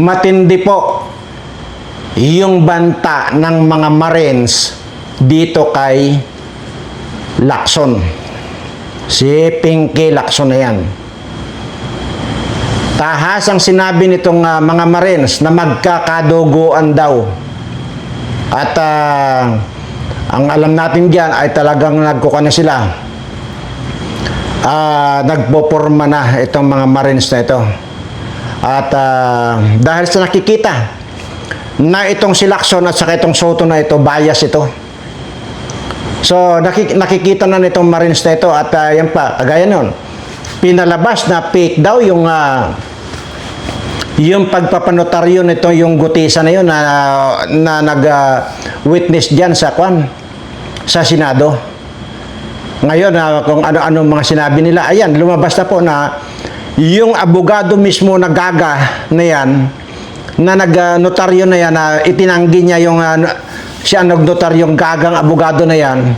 matindi po yung banta ng mga Marines dito kay Lacson. Si Pinky Lacson na yan. Tahas ang sinabi nitong ah, mga Marines na magkakaduguan daw. At ah, ang alam natin diyan ay talagang nagkuka na sila. Ah, nagpoporma na itong mga Marines na ito. At ah, dahil sa nakikita na itong si Lacson at saka itong Soto na ito, bias ito. So, nakik- nakikita na nitong Marines na ito at ah, yan pa, kagaya nun, pinalabas na fake daw yung ah, yung pagpapanotaryo nito yung gutisa na yun na, na nag-witness diyan sa kwan sa Senado. Ngayon, ah, kung ano-ano mga sinabi nila, ayan, lumabas na po na yung abogado mismo na gaga na yan, na nag-notaryo na yan, na itinanggi niya yung, ah, siya nag-notaryong gagang abogado na yan,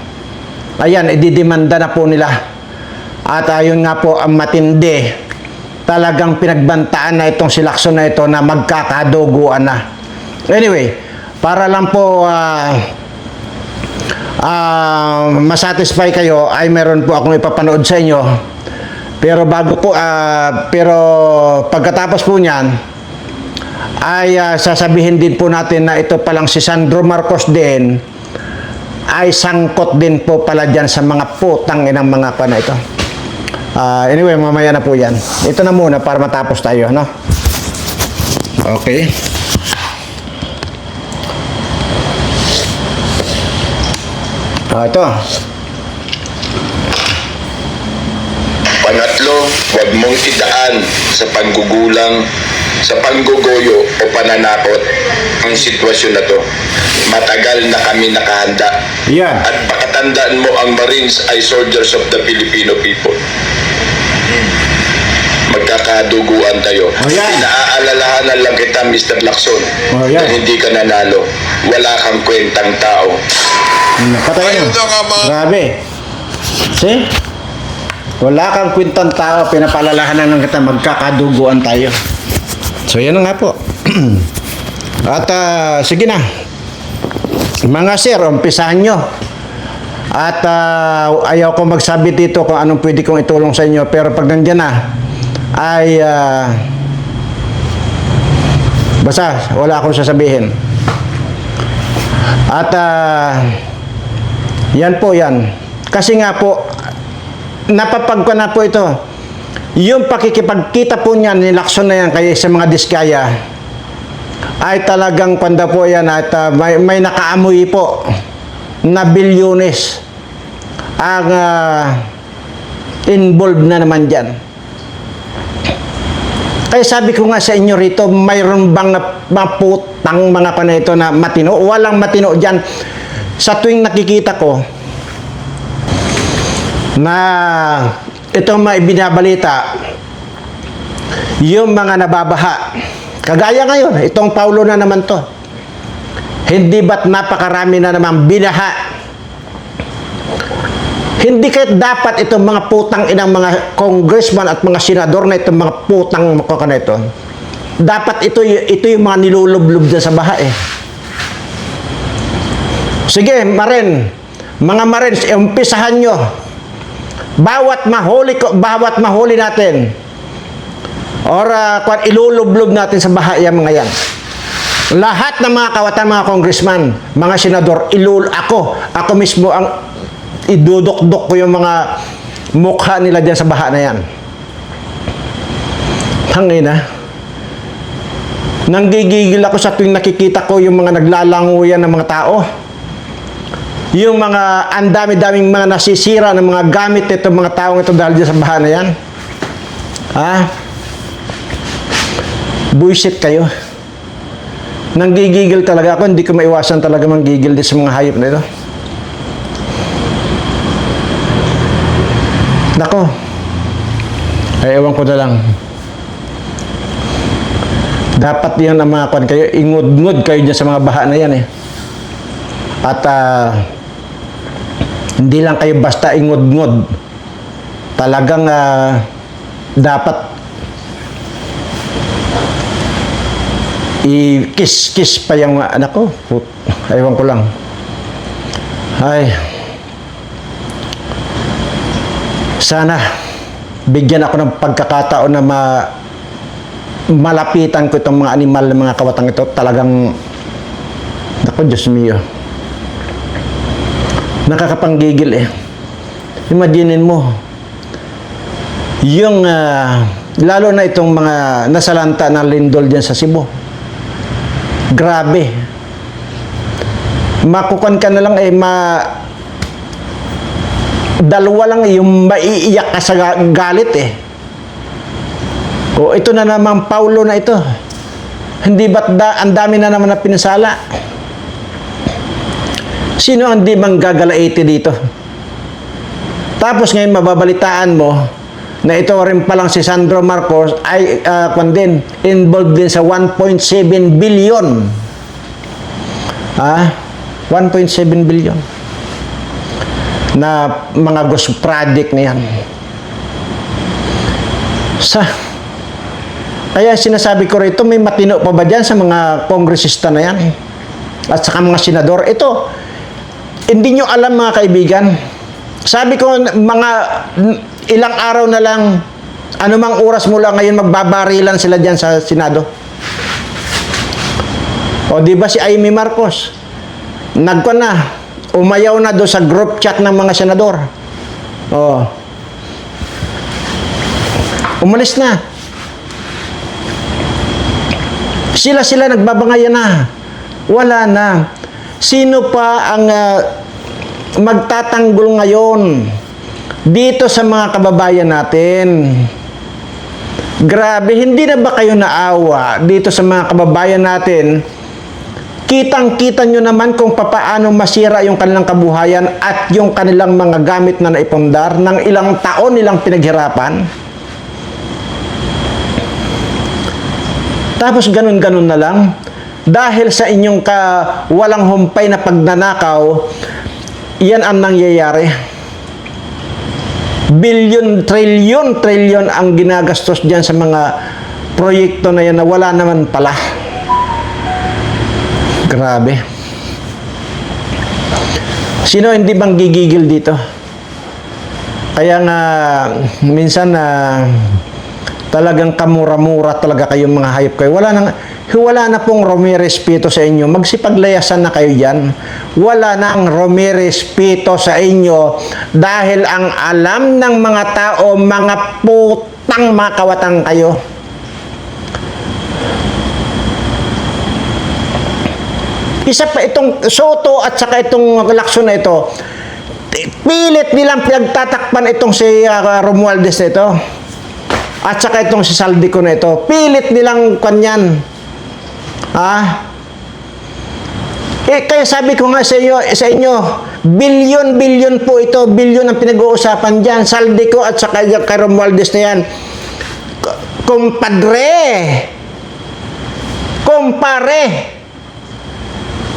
ayan, ididemanda na po nila. At ayun nga po, ang matindi, talagang pinagbantaan na itong si Lacson na ito na magkakaduguan na. Anyway, para lang po ah, ah, masatisfy kayo ay meron po akong ipapanood sa inyo. Pero bago po ah, pero pagkatapos po niyan ay ah, sasabihin din po natin na ito palang si Sandro Marcos din ay sangkot din po pala dyan sa mga putang inang mga pa ito. Ah, anyway, mamaya na po yan. Ito na muna para matapos tayo, no? Okay. Ah, ito. Pangatlo, huwag mong idaan sa panggugulang, sa panggugoyo o pananakot ang sitwasyon na to. Matagal na kami nakahanda. Yan. At pakatandaan mo ang Marines ay soldiers of the Filipino people. Magkakaduguan tayo. O yan. Inaaalalahanan lang kita, Mr. Lacson. O yan. na hindi ka nanalo. Wala kang kwentang tao. Patay Ayun na. na Grabe. See? Wala kang kwintang tao, pinapalalahanan ng kita, magkakaduguan tayo. So, yan nga po. At ah, sige na. Mga sir, umpisahan nyo. At ah, ayaw ko magsabi dito kung anong pwede kong itulong sa inyo. Pero pag nandyan na, ay ah, basta wala akong sasabihin. At ah, yan po yan. Kasi nga po, napapag na po ito. Yung pakikipagkita po niyan ni Lacson na yan kay sa mga diskaya ay talagang kwanda po yan at ah, may, may nakaamoy po na bilyones ang ah, involved na naman dyan. Kaya sabi ko nga sa inyo rito, mayroon bang maputang mga panito na matino? Walang matino dyan. Sa tuwing nakikita ko na itong mga ibinabalita, yung mga nababaha, kagaya ngayon, itong Paulo na naman to, hindi ba't napakarami na naman binaha? Hindi kahit dapat itong mga putang inang mga congressman at mga senador na itong mga putang mga na ito, dapat ito, ito yung mga nilulublob dyan sa baha eh. Sige, Maren, mga Marines, eh, umpisahan nyo. Bawat mahuli, ko, bawat mahuli natin, or uh, kung ilulublob natin sa baha yung mga yan. Lahat ng mga kawatan, mga congressman, mga senador, ilul ako, ako mismo ang idudok-dok ko yung mga mukha nila dyan sa baha na yan. Tangina. Nanggigigil ako sa tuwing nakikita ko yung mga naglalanguyan ng mga tao. Yung mga ang dami-daming mga nasisira ng mga gamit nito mga taong ito dahil sa baha na yan. Ha? Buisit kayo. Nanggigigil talaga ako, hindi ko maiwasan talaga manggigil din sa mga hayop na ito. Nako. Ay, ewan ko na lang. Dapat yan ang mga kayo, ingod-ngod kayo dyan sa mga baha na yan eh. At ah, hindi lang kayo basta ingod-ngod. Talagang ah, dapat i-kiss-kiss pa yung anak ko. Ewan ko lang. Ay. Sana bigyan ako ng pagkakataon na ma malapitan ko itong mga animal, mga kawatang ito. Talagang Naku, Diyos mio. Nakakapanggigil eh. Imaginin mo, yung, ah, lalo na itong mga nasalanta ng lindol dyan sa Cebu. Grabe. Makukan ka na lang eh, ma... Dalawa lang eh, yung maiiyak ka sa ga- galit eh. O ito na naman Paulo na ito. Hindi ba't da, ang dami na naman na pinsala? Sino ang di manggagalaiti dito? Tapos ngayon mababalitaan mo na ito rin palang si Sandro Marcos ay uh, din, involved din sa 1.7 billion. Ah, 1.7 billion na mga ghost project na yan. Sa kaya sinasabi ko rito, may matino pa ba dyan sa mga kongresista na yan? At saka mga senador. Ito, hindi nyo alam mga kaibigan. Sabi ko, mga ilang araw na lang, anumang oras mula ngayon, magbabarilan sila dyan sa Senado. O di ba si Amy Marcos? Nagko na, umayaw na do sa group chat ng mga senador. O. Umalis na. Sila-sila nagbabangayan na. Wala na. Sino pa ang ah, magtatanggol ngayon dito sa mga kababayan natin? Grabe, hindi na ba kayo naawa dito sa mga kababayan natin? Kitang-kita nyo naman kung papaano masira yung kanilang kabuhayan at yung kanilang mga gamit na naipundar ng ilang taon nilang pinaghirapan. Tapos ganun-ganun na lang. Dahil sa inyong ka walang humpay na pagnanakaw, yan ang nangyayari. Bilyon, trilyon, trilyon ang ginagastos diyan sa mga proyekto na yan na wala naman pala. Grabe. Sino hindi bang gigigil dito? Kaya nga, minsan na talagang kamura-mura talaga kayong mga hayop kayo. Wala nang wala na pong Ramirez Pito sa inyo. Magsipaglayasan na kayo diyan. Wala na ang Ramirez Pito sa inyo dahil ang alam ng mga tao, mga putang mga kawatang kayo. Isa pa itong Soto at saka itong Lacson na ito, pilit nilang pinagtatakpan itong si uh, Romualdez na ito. At saka itong si Saldico na ito. Pilit nilang kanyan. Ah? Eh, kaya sabi ko nga sa inyo, sa inyo bilyon-bilyon po ito, bilyon ang pinag-uusapan dyan. Saldico at saka yung kay Romualdez na yan. Kumpadre! Kumpare!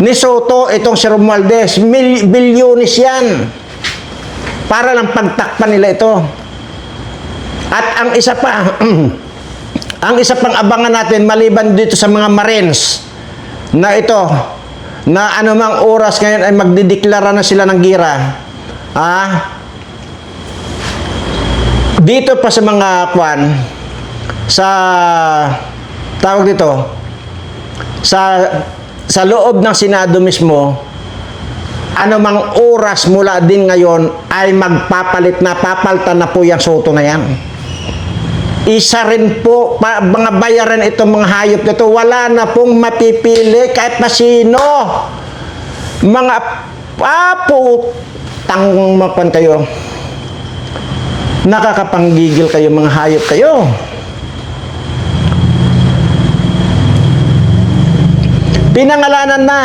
Ni Soto, itong si Romualdez, mil, bilyonis yan. Para lang pagtakpan nila ito. At ang isa pa, ang isa pang abangan natin maliban dito sa mga Marines na ito, na anumang oras ngayon ay magdideklara na sila ng gira. Ah, dito pa sa mga kwan, sa tawag dito, sa sa loob ng Senado mismo, anumang oras mula din ngayon ay magpapalit na, papaltan na po yung soto na yan. Isa rin po, pa, mga bayaran itong mga hayop nito, wala na pong mapipili kahit na sino. Mga papo, tang mapan kayo. Nakakapanggigil kayo mga hayop kayo. Pinangalanan na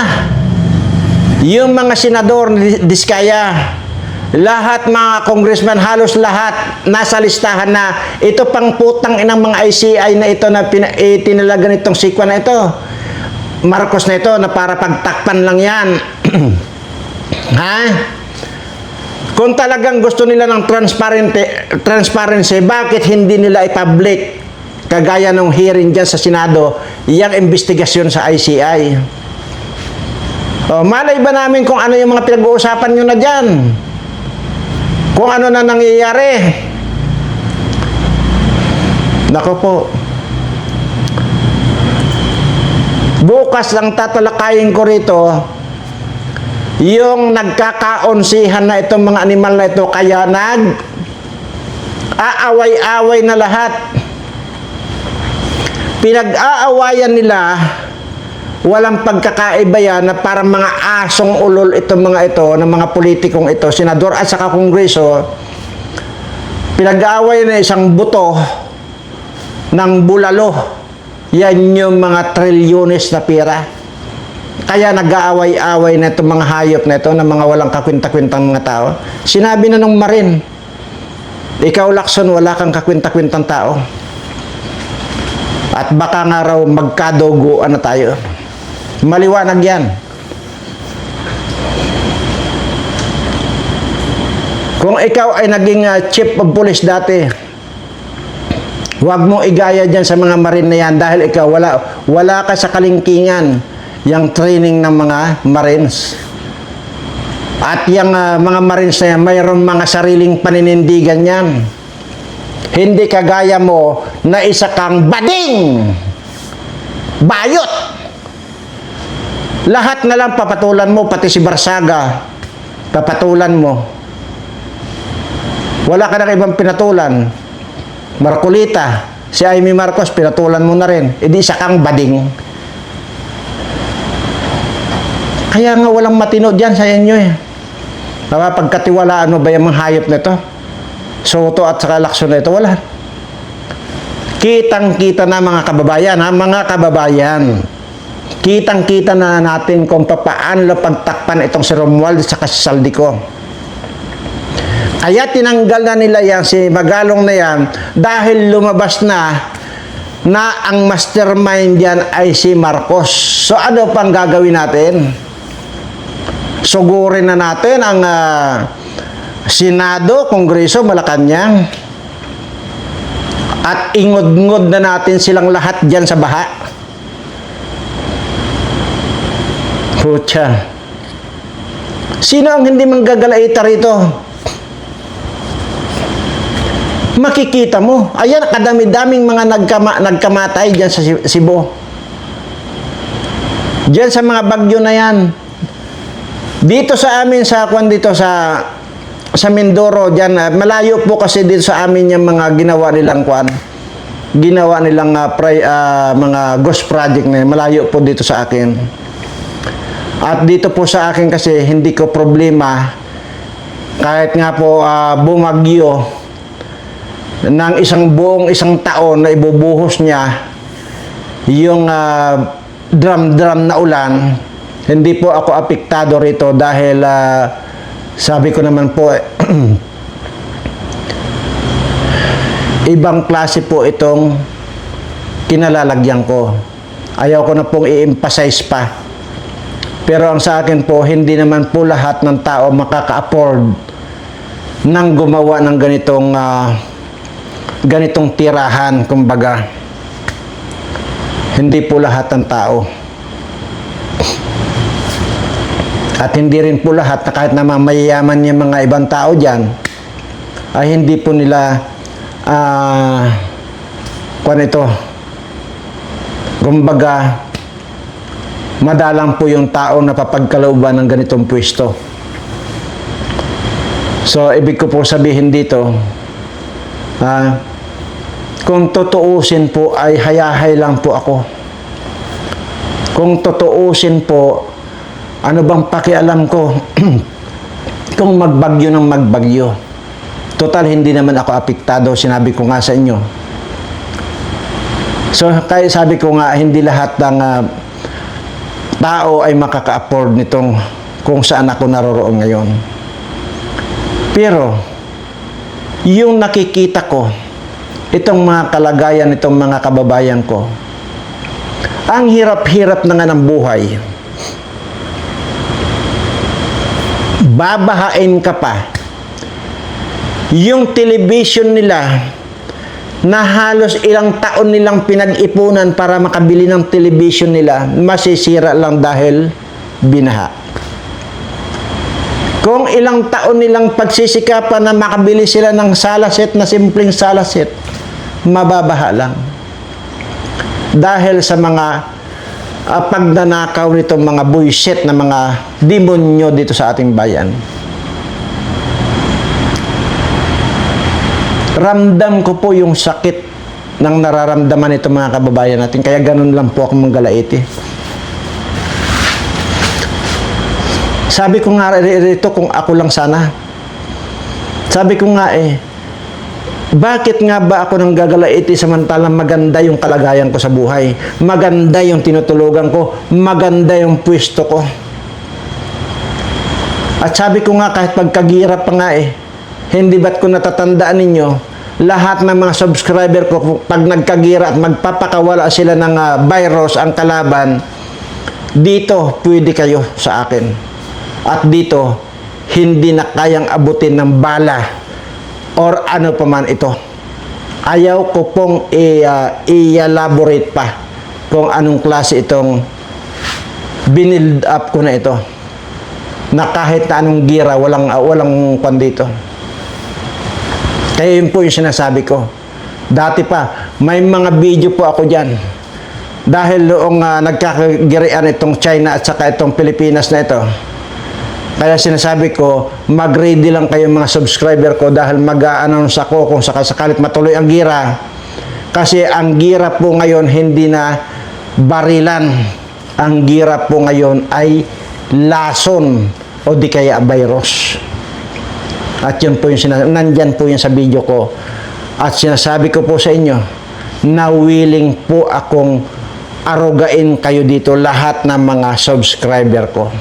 yung mga senador ni Diskaya, lahat mga congressman, halos lahat nasa listahan na ito pang putang inang mga ICI na ito na pina, eh, tinalagan itong sikwa na ito. Marcos na ito na para pagtakpan lang yan. ha? Kung talagang gusto nila ng transparency, transparency, bakit hindi nila i-public? Kagaya ng hearing dyan sa Senado, iyang investigasyon sa ICI. O, malay ba namin kung ano yung mga pinag-uusapan nyo na dyan? Kung ano na nangyayari? Nako po. Bukas lang tatalakayin ko rito yung nagkakaonsihan na itong mga animal na ito kaya nag aaway-away na lahat. Pinag-aawayan nila walang pagkakaiba yan na parang mga asong ulol itong mga ito ng mga politikong ito, senador at saka kongreso pinag-aaway na isang buto ng bulalo. Yan yung mga trilyones na pera. Kaya nag-aaway-away na itong mga hayop na ito ng mga walang kakwinta-kwintang mga tao. Sinabi na nung marin ikaw Lacson wala kang kakwinta-kwintang tao. At baka nga raw magkaduguan na tayo maliwanag yan. Kung ikaw ay naging ah, chief of police dati huwag mo igaya dyan sa mga marin na yan dahil ikaw wala, wala ka sa kalingkingan yung training ng mga marines. At yung ah, mga marines na yan mayroon mga sariling paninindigan yan. Hindi kagaya mo na isa kang bading! Bayot lahat na lang papatulan mo pati si Barsaga papatulan mo wala ka nang ibang pinatulan Marcolita si Amy Marcos pinatulan mo na rin edi isa kang bading kaya nga walang matino dyan sa inyo eh Napapagkatiwalaan mo ba yung mga hayop na ito? Soto at saka Lacson na ito? Wala. Kitang-kita na mga kababayan, ha? Mga kababayan. Kitang-kita na natin kung paano pagtakpan itong si Romuald at saka si Saldico. Kaya tinanggal na nila yan, si Magalong na yan, dahil lumabas na na ang mastermind yan ay si Marcos. So ano pang gagawin natin? sugurin na natin ang ah, Senado, Kongreso, Malacanang at ingod-ngod na natin silang lahat dyan sa baha. Pucha. Sino ang hindi manggagalaita rito? Makikita mo. Ayan, kadami-daming mga nagkama, nagkamatay dyan sa Cebu. Diyan sa mga bagyo na yan. Dito sa amin sa kwan dito sa sa Mindoro diyan ah, malayo po kasi dito sa amin yung mga ginawa nilang kwan. Ginawa nilang ah, pri- ah, mga ghost project na malayo po dito sa akin. At dito po sa akin kasi hindi ko problema kahit nga po ah, bumagyo ng isang buong isang taon na ibubuhos niya yung ah, drum-drum na ulan, hindi po ako apektado rito dahil ah, sabi ko naman po, eh, ibang klase po itong kinalalagyan ko. Ayaw ko na pong i-emphasize pa. Pero ang sa akin po, hindi naman po lahat ng tao makaka-afford ng gumawa ng ganitong ah, ganitong tirahan, kumbaga. Hindi po lahat ng tao. At hindi rin po lahat na kahit na mayayaman yung mga ibang tao dyan, ay hindi po nila ah kung ito, kumbaga, madalang po yung tao na papagkalooban ng ganitong pwesto. So, ibig ko po sabihin dito, ah, kung tutuusin po ay hayahay lang po ako. Kung tutuusin po, ano bang pakialam ko kung magbagyo ng magbagyo. Total, hindi naman ako apektado, sinabi ko nga sa inyo. So, kaya sabi ko nga, hindi lahat ng ah, tao ay makaka-afford nitong kung saan ako naroroon ngayon. Pero, yung nakikita ko, itong mga kalagayan itong mga kababayan ko, ang hirap-hirap na nga ng buhay. Babahain ka pa. Yung television nila, na halos ilang taon nilang pinag-ipunan para makabili ng television nila, masisira lang dahil binaha. Kung ilang taon nilang pagsisikapan na makabili sila ng salaset na simpleng salaset, mababaha lang. Dahil sa mga uh, pagnanakaw nitong mga buisit na mga demonyo dito sa ating bayan. Ramdam ko po yung sakit ng nararamdaman nito mga kababayan natin. Kaya ganun lang po ako manggalaiti. Sabi ko nga rito kung ako lang sana. Sabi ko nga eh, bakit nga ba ako nang gagalaiti samantalang maganda yung kalagayan ko sa buhay? Maganda yung tinutulugan ko, maganda yung pwesto ko. At sabi ko nga kahit pagkagirap pa nga eh, hindi ba't ko natatandaan ninyo, lahat ng mga subscriber ko, pag nagkagira at magpapakawala sila ng ah, virus ang kalaban, dito pwede kayo sa akin. At dito, hindi na kayang abutin ng bala or ano pa man ito. Ayaw ko pong i- ah, i-elaborate pa kung anong klase itong binild up ko na ito na kahit anong gira, walang, ah, walang kwan dito. Kaya yun po yung sinasabi ko. Dati pa, may mga video po ako dyan. Dahil noong uh, nagkakagirian itong China at saka itong Pilipinas na ito. Kaya sinasabi ko, mag-ready lang kayo mga subscriber ko dahil mag-a-announce ako kung sakasakalit matuloy ang gira. Kasi ang gira po ngayon hindi na barilan. Ang gira po ngayon ay lason o di kaya virus. At yun po yung sinasabi, nandyan po yun sa video ko. At sinasabi ko po sa inyo, na willing po akong arugain kayo dito lahat ng mga subscriber ko.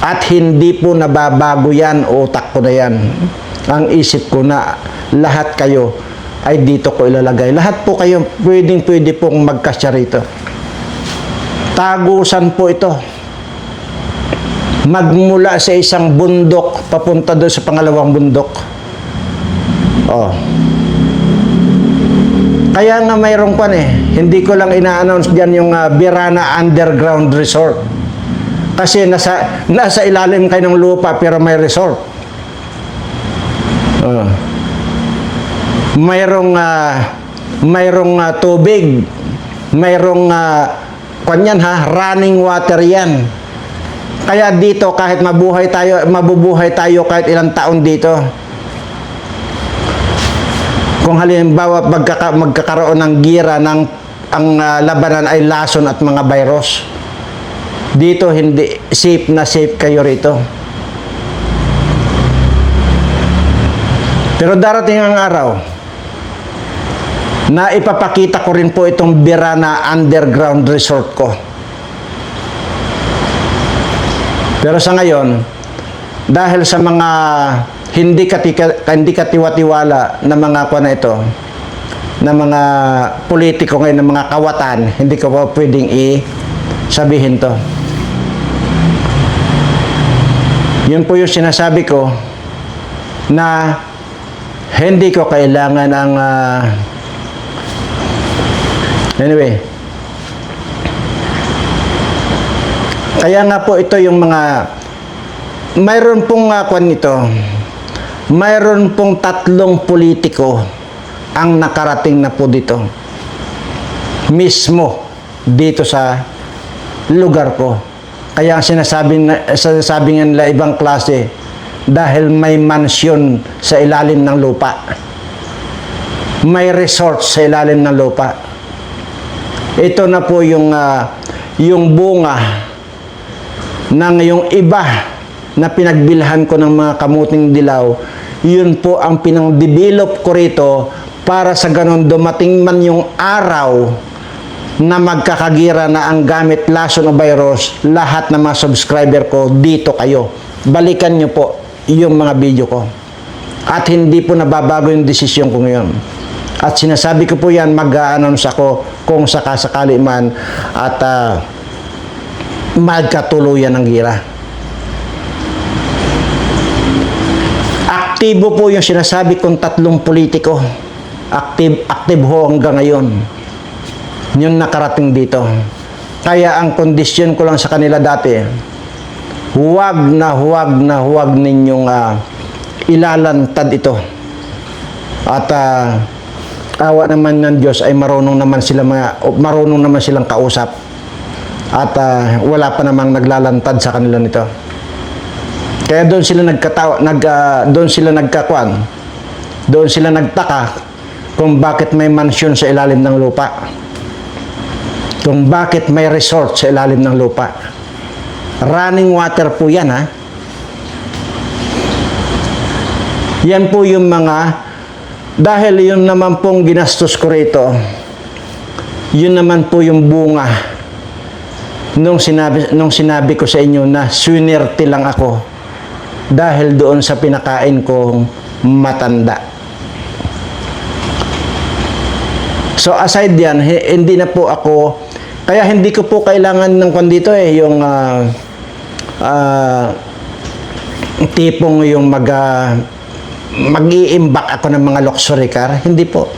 At hindi po nababago yan, utak ko na yan. Ang isip ko na lahat kayo ay dito ko ilalagay. Lahat po kayo pwedeng pwede pong magkasya rito. Tagusan po ito magmula sa isang bundok papunta doon sa pangalawang bundok. Oh. Kaya nga mayroong pan eh. Hindi ko lang ina-announce diyan yung uh, Birana Underground Resort. Kasi nasa nasa ilalim kayo ng lupa pero may resort. Oh. Mayroong uh, mayroong uh, tubig. Mayroong uh, kanyan ha, running water yan. Kaya dito kahit mabuhay tayo, mabubuhay tayo kahit ilang taon dito. Kung halimbawa magkaka, magkakaroon ng gira ng ang ah, labanan ay lason at mga virus. Dito hindi safe na safe kayo rito. Pero darating ang araw na ipapakita ko rin po itong Birana Underground Resort ko. Pero sa ngayon, dahil sa mga hindi katika, hindi katiwa-tiwala na mga kwa na ito, na mga politiko ngayon, na mga kawatan, hindi ko pa pwedeng i-sabihin to. Yun po yung sinasabi ko na hindi ko kailangan ang ah, anyway Kaya nga po ito yung mga mayroon pong uh, kwan nito. Mayroon pong tatlong politiko ang nakarating na po dito. Mismo dito sa lugar ko. Kaya sinasabi na, sinasabi nila ibang klase dahil may mansyon sa ilalim ng lupa. May resort sa ilalim ng lupa. Ito na po yung ah, yung bunga ng yung iba na pinagbilhan ko ng mga kamuting dilaw, yun po ang pinang-develop ko rito para sa ganon dumating man yung araw na magkakagira na ang gamit lason o virus, lahat ng mga subscriber ko, dito kayo. Balikan nyo po yung mga video ko. At hindi po nababago yung desisyon ko ngayon. At sinasabi ko po yan, mag-announce ako kung sakasakali man at ah, magkatuluyan ng gira. Aktibo po yung sinasabi kong tatlong politiko active, active ho hanggang ngayon. Yung nakarating dito. Kaya ang kondisyon ko lang sa kanila dati, huwag na huwag na huwag ninyong ah, ilalantad ito. At ah, awa naman ng Diyos ay marunong naman sila mga, marunong naman silang kausap. At ah, wala pa namang naglalantad sa kanila nito. Kaya doon sila nagkatawa, nag, ah, doon sila nagkakuan. Doon sila nagtaka kung bakit may mansyon sa ilalim ng lupa. Kung bakit may resort sa ilalim ng lupa. Running water po yan ha. Yan po yung mga dahil yun naman pong ginastos ko rito. Yun naman po yung bunga nung sinabi nung sinabi ko sa inyo na swinerte lang ako dahil doon sa pinakain kong matanda. So aside yan, hi- hindi na po ako, kaya hindi ko po kailangan ng kwan dito eh, yung ah, ah, tipong yung mag, ah, mag-iimbak ako ng mga luxury car. Hindi po.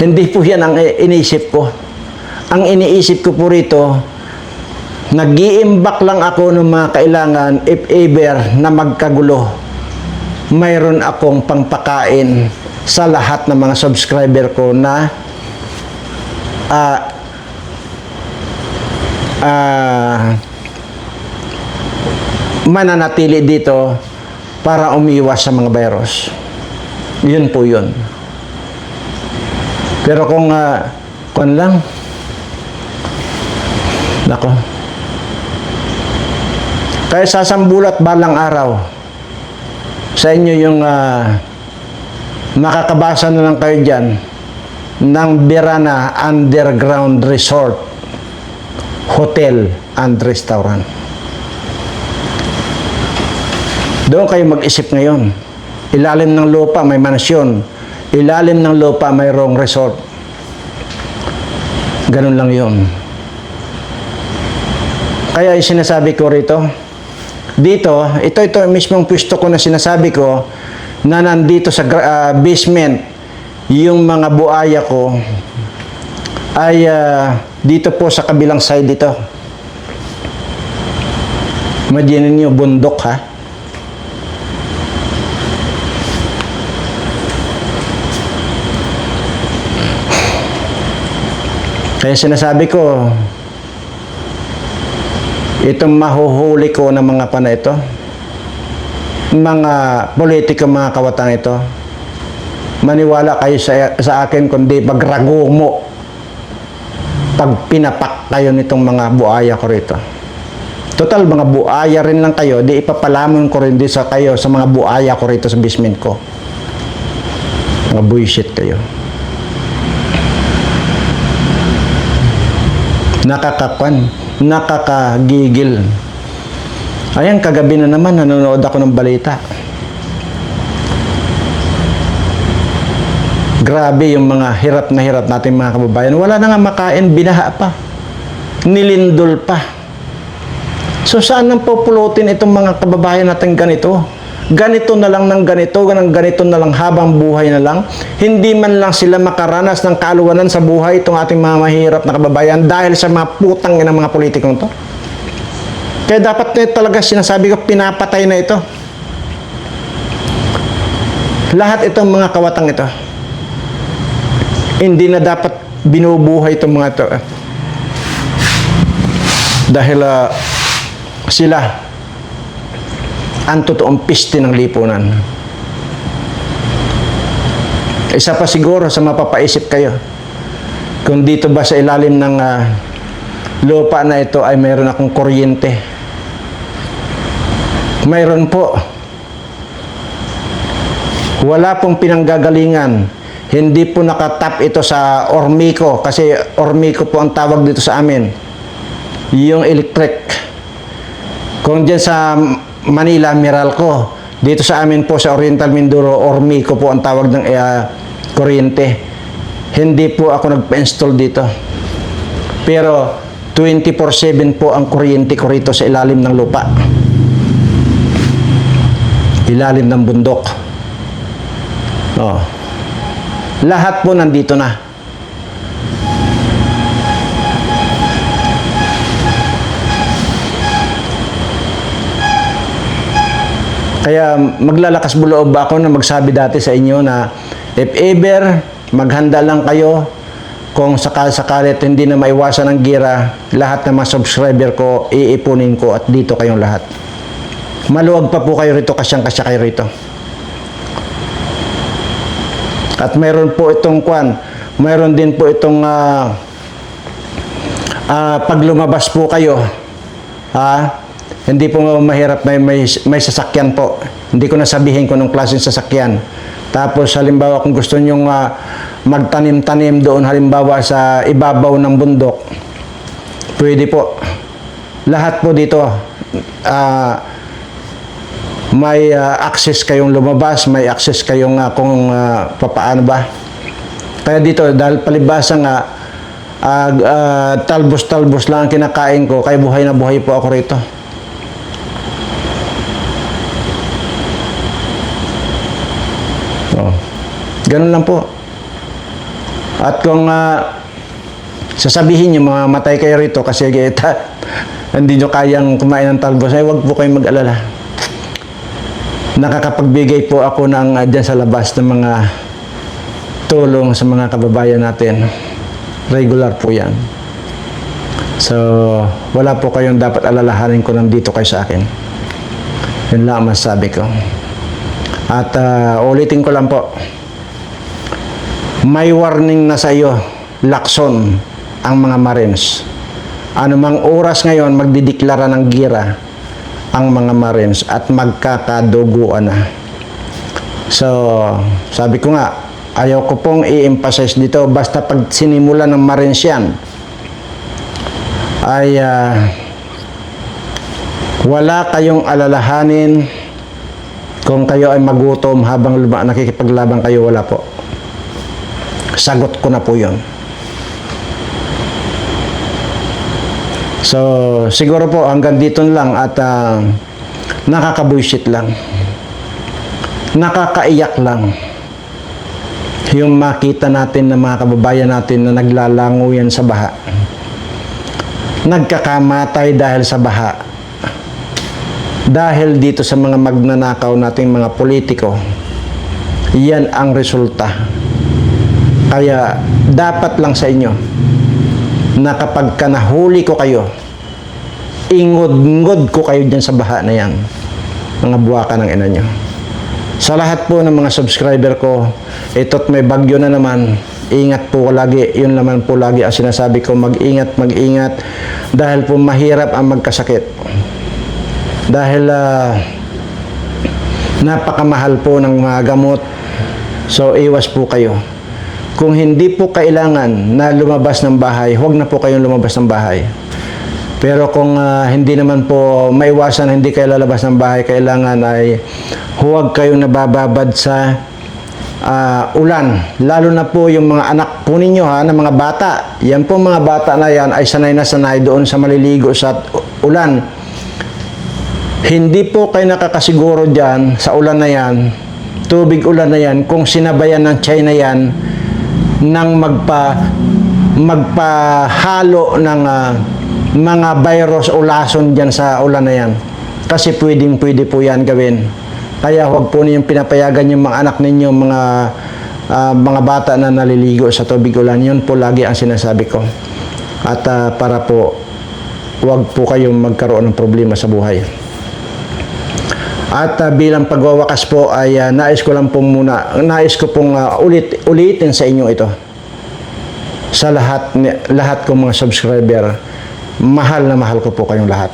Hindi po yan ang iniisip ko. Ang iniisip ko po rito, nag-iimbak lang ako ng mga kailangan if ever na magkagulo. Mayroon akong pangpakain sa lahat ng mga subscriber ko na ah ah, mananatili dito para umiwas sa mga virus. Yun po yun. Pero kung uh, kung lang, nako, kaya sasambulat balang araw sa inyo yung ah, makakabasa na lang kayo dyan ng Birana Underground Resort Hotel and Restaurant. Doon kayo mag-isip ngayon. Ilalim ng lupa may mansyon. Ilalim ng lupa mayroong resort. Ganun lang yun. Kaya sinasabi ko rito, dito, ito ito mismong pwesto ko na sinasabi ko na nandito sa ah, basement yung mga buaya ko ay ah, dito po sa kabilang side dito. Imagine niyo bundok ha. Kaya sinasabi ko, itong mahuhuli ko ng mga pana ito, mga politiko, mga kawatang ito, maniwala kayo sa, sa akin kundi pagrago mo pag pinapak kayo nitong mga buaya ko rito. Total, mga buaya rin lang kayo, di ipapalamon ko rin di sa kayo sa mga buaya ko rito sa basement ko. Mga bullshit kayo. nakakakwan, nakakagigil. Ayan, kagabi na naman, nanonood ako ng balita. Grabe yung mga hirap na hirap natin mga kababayan. Wala na nga makain, binaha pa. Nilindol pa. So saan nang pupulutin itong mga kababayan natin ganito? Ganito na lang ng ganito, ganang ganito na lang habang buhay na lang. Hindi man lang sila makaranas ng kaluwanan sa buhay itong ating mga mahirap na kababayan dahil sa mga putang ng mga politikong to. Kaya dapat na talaga sinasabi ko, pinapatay na ito. Lahat itong mga kawatang ito. Hindi na dapat binubuhay itong mga ito. Dahil ah, sila ang totoong piste ng lipunan. Isa pa siguro sa mapapaisip kayo, kung dito ba sa ilalim ng ah, lupa na ito ay mayroon akong kuryente. Mayroon po. Wala pong pinanggagalingan. Hindi po nakatap ito sa Ormico kasi Ormico po ang tawag dito sa amin. Yung electric. Kung dyan sa Manila, Meralco. Dito sa amin po sa Oriental Mindoro, Ormico po ang tawag ng uh, kuryente. Hindi po ako nagpa-install dito. Pero 24-7 po ang kuryente ko rito sa ilalim ng lupa. Ilalim ng bundok. Oh. Lahat po nandito na. Kaya maglalakas buloob ako na magsabi dati sa inyo na if ever maghanda lang kayo kung sakal-sakali at hindi na maiwasan ang gira, lahat ng mga subscriber ko, iipunin ko at dito kayong lahat. Maluwag pa po kayo rito, kasyang-kasya kayo rito. At mayroon po itong kwan, mayroon din po itong ah, ah, pag lumabas po kayo, ha, hindi po mahirap may, may, may sasakyan po. Hindi ko nasabihin kung anong klaseng sasakyan. Tapos halimbawa kung gusto nyong ah, magtanim-tanim doon halimbawa sa ibabaw ng bundok, pwede po. Lahat po dito, ah, may ah, access kayong lumabas, may access kayong ah, kung ah, papaano ba. Kaya dito, dahil palibasa nga, ah, ah, talbos-talbos lang ang kinakain ko, kaya buhay na buhay po ako rito. Ganun lang po. At kung ah, sasabihin niyo mga matay kayo rito kasi kita, hindi nyo kayang kumain ng talbos, ay wag po kayong mag-alala. Nakakapagbigay po ako ng uh, dyan sa labas ng mga tulong sa mga kababayan natin. Regular po yan. So, wala po kayong dapat alalahanin ko nandito kayo sa akin. Yun lang ang masasabi ko. At ah, ulitin ko lang po, may warning na sa iyo, lakson, ang mga Marines. Anumang oras ngayon, magdideklara ng gira ang mga Marines at magkakaduguan na. So, sabi ko nga, ayaw ko pong i-emphasize dito, basta pag sinimula ng Marines yan, ay ah, wala kayong alalahanin kung kayo ay magutom habang nakikipaglaban kayo, wala po. Sagot ko na po yun. So, siguro po hanggang dito na lang at uh, nakakabuisit lang. Nakakaiyak lang. Yung makita natin ng mga kababayan natin na naglalango yan sa baha. Nagkakamatay dahil sa baha. Dahil dito sa mga magnanakaw nating mga politiko, yan ang resulta. Kaya dapat lang sa inyo na kapag ka nahuli ko kayo, ingod-ngod ko kayo dyan sa baha na yan. Mga buwaka ng ina nyo. Sa lahat po ng mga subscriber ko, ito't may bagyo na naman, ingat po lagi. Yun naman po lagi ang sinasabi ko, mag-ingat, mag-ingat. Dahil po mahirap ang magkasakit. Dahil ah, napakamahal po ng mga gamot. So, iwas po kayo. Kung hindi po kailangan na lumabas ng bahay, huwag na po kayong lumabas ng bahay. Pero kung ah, hindi naman po maiwasan, hindi kayo lalabas ng bahay, kailangan ay huwag kayong nabababad sa ah, ulan. Lalo na po yung mga anak po ninyo ha, ng mga bata. Yan po mga bata na yan ay sanay na sanay doon sa maliligo sa ulan. Hindi po kayo nakakasiguro dyan sa ulan na yan, tubig ulan na yan, kung sinabayan ng China yan, nang magpa magpahalo ng ah, mga virus o lason dyan sa ulan na yan. Kasi pwedeng pwede po yan gawin. Kaya huwag po ninyong pinapayagan yung mga anak ninyo, mga ah, mga bata na naliligo sa tubig ulan. Yun po lagi ang sinasabi ko. At ah, para po, huwag po kayong magkaroon ng problema sa buhay. At ah, bilang pagwawakas po ay ah, nais ko lang po muna, nais ko pong ah, ulit, ulitin sa inyo ito. Sa lahat, lahat kong mga subscriber, mahal na mahal ko po kayong lahat.